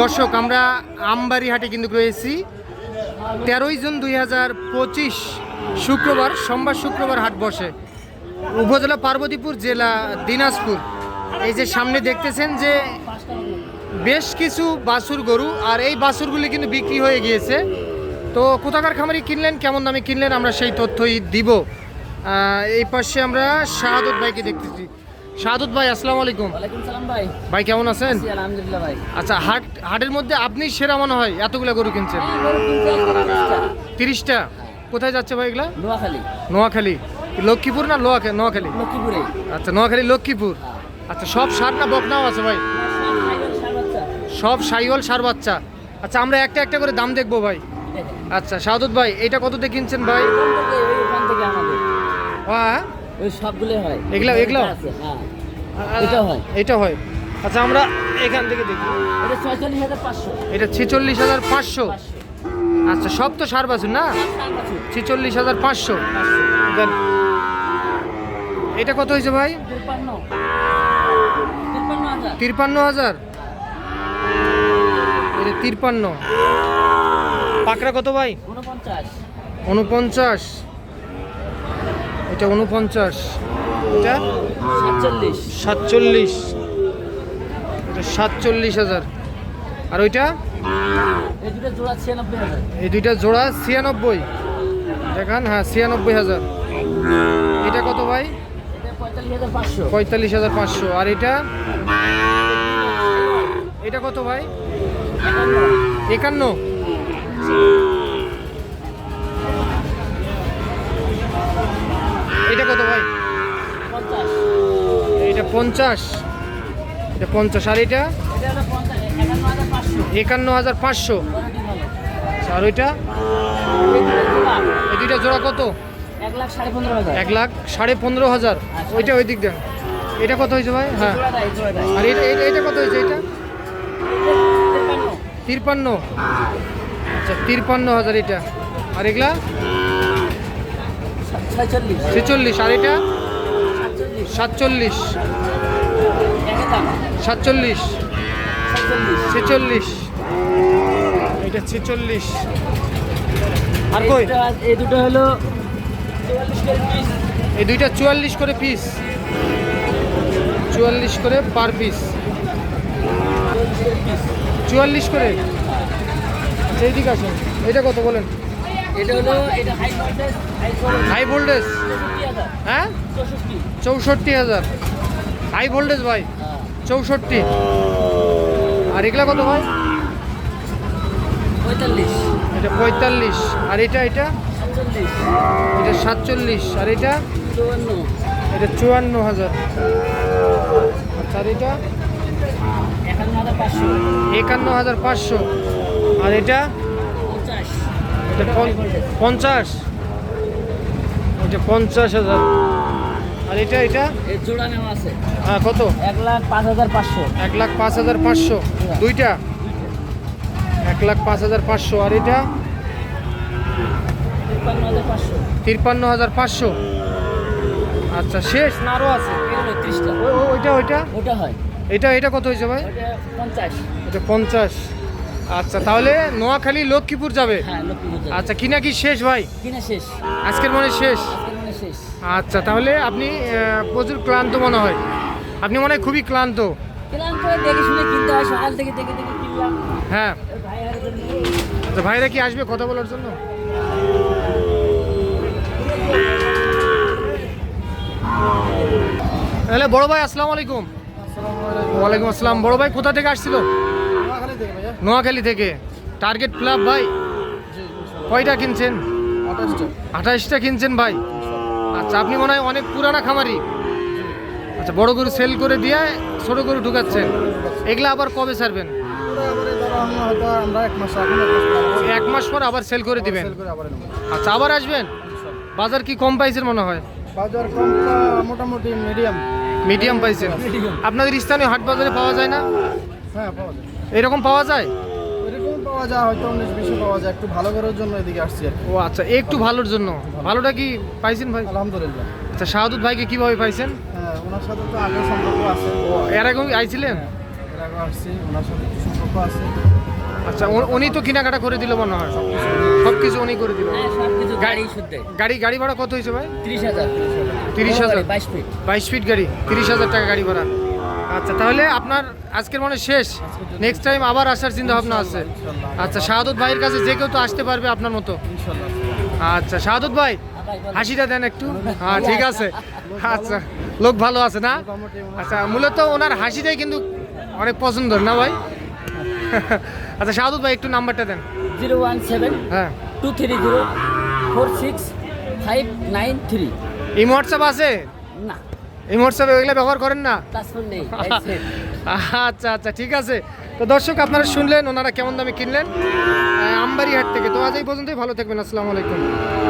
দর্শক, আমরা আমবাড়ি হাটে কিন্তু রয়েছি। তেরোই জুন দুই হাজার পঁচিশ শুক্রবার, সোমবার শুক্রবার হাট বসে। উপজেলা পার্বতীপুর জেলা দিনাজপুর। এই যে সামনে দেখতেছেন যে বেশ কিছু বাছুর গরু, আর এই বাছুরগুলি কিন্তু বিক্রি হয়ে গিয়েছে। তো কোথাকার খামারি কিনলেন, কেমন দামে কিনলেন, আমরা সেই তথ্যই দিব। এই পাশে আমরা শাহাদত ভাইকে দেখতেছি। শাহাদত ভাই আসসালামু আলাইকুম। ওয়ালাইকুম সালাম ভাই। ভাই কেমন আছেন? আলহামদুলিল্লাহ ভাই। আচ্ছা হাট হাটের মধ্যে আপনি সেরা মনে হয়? এতগুলো গরু কিনছেন। হ্যাঁ, তিরিশটা। কোথায় যাচ্ছে ভাই এগুলা? নোয়াখালী। নোয়াখালী। লক্ষ্মীপুর না লোয়া নোয়াখালী? লক্ষ্মীপুরে। আচ্ছা নোয়াখালী লক্ষ্মীপুর। আচ্ছা সব সার না বকনাও আছে ভাই? সব সাইওয়াল সার বাচ্চা। আচ্ছা আমরা একটা একটা করে দাম দেখব ভাই। আচ্ছা সাউদত ভাই এটা কততে কিনছেন ভাই? হ্যাঁ ওই সবগুলো হয়। এগুলা- এগুলাও? আছে, হ্যাঁ। এটা হয়। এটা হয়। আচ্ছা আমরা এখান থেকে দেখি। এটা ছয়চল্লিশ হাজার পাঁচশো। এটা ছেচল্লিশ হাজার পাঁচশো? আচ্ছা সব তো সার বাছুর না? ছেচল্লিশ হাজার পাঁচশো। এটা কত হয়েছে ভাই? তিরপান্ন। হাজার। এটা তিরপান্ন। পাকড়া কত ভাই? উনপঞ্চাশ উনপঞ্চাশ এটা উনপঞ্চাশ। এটা? সাতচল্লিশ। সাতচল্লিশ। এটা সাতচল্লিশ হাজার। আর ওইটা? এই দুইটা জোড়া ছিয়ানব্বই। দেখান হ্যাঁ ছিয়ানব্বই হাজার। এটা কত ভাই? পঁয়তাল্লিশ হাজার পাঁচশো। আর এটা? এটা কত ভাই? একান্ন। পঞ্চাশ। এটা পঞ্চাশ, আর এটা? একান্ন হাজার পাঁচশো। ভালো আর ওইটা? এই দুইটা জোড়া কত? এক লাখ সাড়ে পনেরো হাজার। ওইটা ওই দিক দেন। এটা কত হয়েছে ভাই? হ্যাঁ। আর এটা এটা কত হয়েছে এটা? তিরপান্ন। আচ্ছা তিরপান্ন হাজার এটা। আর এগুলা? ছেচল্লিশ। আর এটা? সাতচল্লিশ। সাতচল্লিশ। ছেচল্লিশ। এটা ছেচল্লিশ। আর কই? এই দুটো- হলো চুয়াল্লিশ করে পিস এই দুইটা চুয়াল্লিশ করে পিস চুয়াল্লিশ করে পার পিস চুয়াল্লিশ করে। আচ্ছা এইদিকে আসুন। এটা কত বলেন? এটা হলো এটা হাই ভোল্টেজ হাই হ্যাঁ? চৌষট্টি। হাজার। হাই ভোল্টেজ ভাই হ্যাঁ। চৌষট্টি। আর এগুলা কত ভাই? পঁয়তাল্লিশ। এটা পঁয়তাল্লিশ। আর এটা এটা? এটা সাতচল্লিশ। আর এটা? চুয়ান্ন। এটা চুয়ান্ন হাজার আচ্ছা আর এটা? একান্ন হাজার পাঁচশো। আর এটা? পঞ্চাশ। এটা পঞ্চাশ হাজার। আর এটা এটা? জোড়া নেওয়া আছে। হ্যাঁ কত? এক লাখ পাঁচ হাজার পাঁচশো। এক লাখ পাঁচ হাজার পাঁচশো। দুইটা? এক লাখ পাঁচ হাজার পাঁচশো। আর এটা? তিপ্পান্ন হাজার পাঁচশো। আচ্ছা শেষ না আরও আছে? ওইটা ওইটা। ওটা হয়। এটা এটা কত হয়েছে ভাই? পঞ্চাশ। এটা পঞ্চাশ। আচ্ছা তাহলে নোয়াখালী লক্ষ্মীপুর যাবে? হ্যাঁ লক্ষ্মীপুর যাবে। আচ্ছা কিনা কি শেষ ভাই? কিনা শেষ। আজকের মনে শেষ? আচ্ছা তাহলে আপনি প্রচুর ক্লান্ত মনে হয়। আপনি মনে হয় খুবই ক্লান্ত। হয় আচ্ছা ভাইরা কি আসবে কথা বলার জন্য? তাহলে বড় ভাই আসসালামু আলাইকুম। ওয়ালাইকুম আসসালাম। বড় ভাই কোথা থেকে আসছিল? নোয়াখালী থেকে টার্গেট ক্লাব ভাই কয়টা কিনছেন? আঠাশটা। কিনছেন ভাই। আচ্ছা আপনি মনে হয় অনেক পুরানা খামারি। আচ্ছা বড় গরু সেল করে দিয়ে ছোট গরু ঢুকাচ্ছেন। এগুলা আবার কবে ছাড়বেন? এক মাস পরে আবার সেল করে দিবেন। আচ্ছা আবার আসবেন? বাজার কি কম পাইছেন মনে হয়? বাজার মোটামুটি মিডিয়াম মিডিয়াম পাইছেন। আপনাদের স্থানীয় হাট বাজারে পাওয়া যায় না? হ্যাঁ পাওয়া যায়। এরকম পাওয়া যায়? এরকম পাওয়া যায় হয়তো উনিশ বিশে পাওয়া যায়। একটু ভালো করার জন্য এদিকে আসছি আর ও আচ্ছা একটু ভালোর জন্য। ভালোটা কি পাইছেন ভাই? আলহামদুলিল্লাহ। আচ্ছা শাহাদুত ভাইকে কীভাবে পাইছেন? হ্যাঁ ওনার সাথে তো আগে সম্পর্ক আছে। ও এর আগে আইছিলেন? এর আগেও আসছি ওনার সাথে সম্পর্ক আছে। আচ্ছা উনি তো কেনাকাটা করে দিল মনে হয়। সব কিছু উনি করে দিল। হ্যাঁ গাড়ি শুদ্ধ। গাড়ি গাড়ি ভাড়া কত হয়েছে ভাই? তিরিশ হাজার। তিরিশ হাজার? বাইশ ফিট। বাইশ ফিট গাড়ি তিরিশ হাজার টাকা গাড়ি ভাড়া। আচ্ছা তাহলে আপনার আজকের মনে শেষ। নেক্সট টাইম আবার আসার চিন্তা ভাবনা আছে। আচ্ছা শাহাদত ভাইয়ের কাছে যে কেউ তো আসতে পারবে আপনার মতো। আচ্ছা শাহাদত ভাই হাসিটা দেন একটু। হ্যাঁ ঠিক আছে। আচ্ছা লোক ভালো আছে না? আচ্ছা মূলত ওনার হাসিটাই কিন্তু অনেক পছন্দের না ভাই? আচ্ছা শাহাদত ভাই একটু নাম্বারটা দেন। জিরো ওয়ান সেভেন হ্যাঁ। Two three zero four six five nine three. এই হোয়াটসঅ্যাপ আছে? না। এই মহোৎসবে ওইগুলো ব্যবহার করেন না? আচ্ছা আচ্ছা ঠিক আছে। তো দর্শক আপনারা শুনলেন ওনারা কেমন দামে কিনলেন? আহ, হাট থেকে। তো আজ এই পর্যন্তই ভালো থাকবেন আসসালামু আলাইকুম।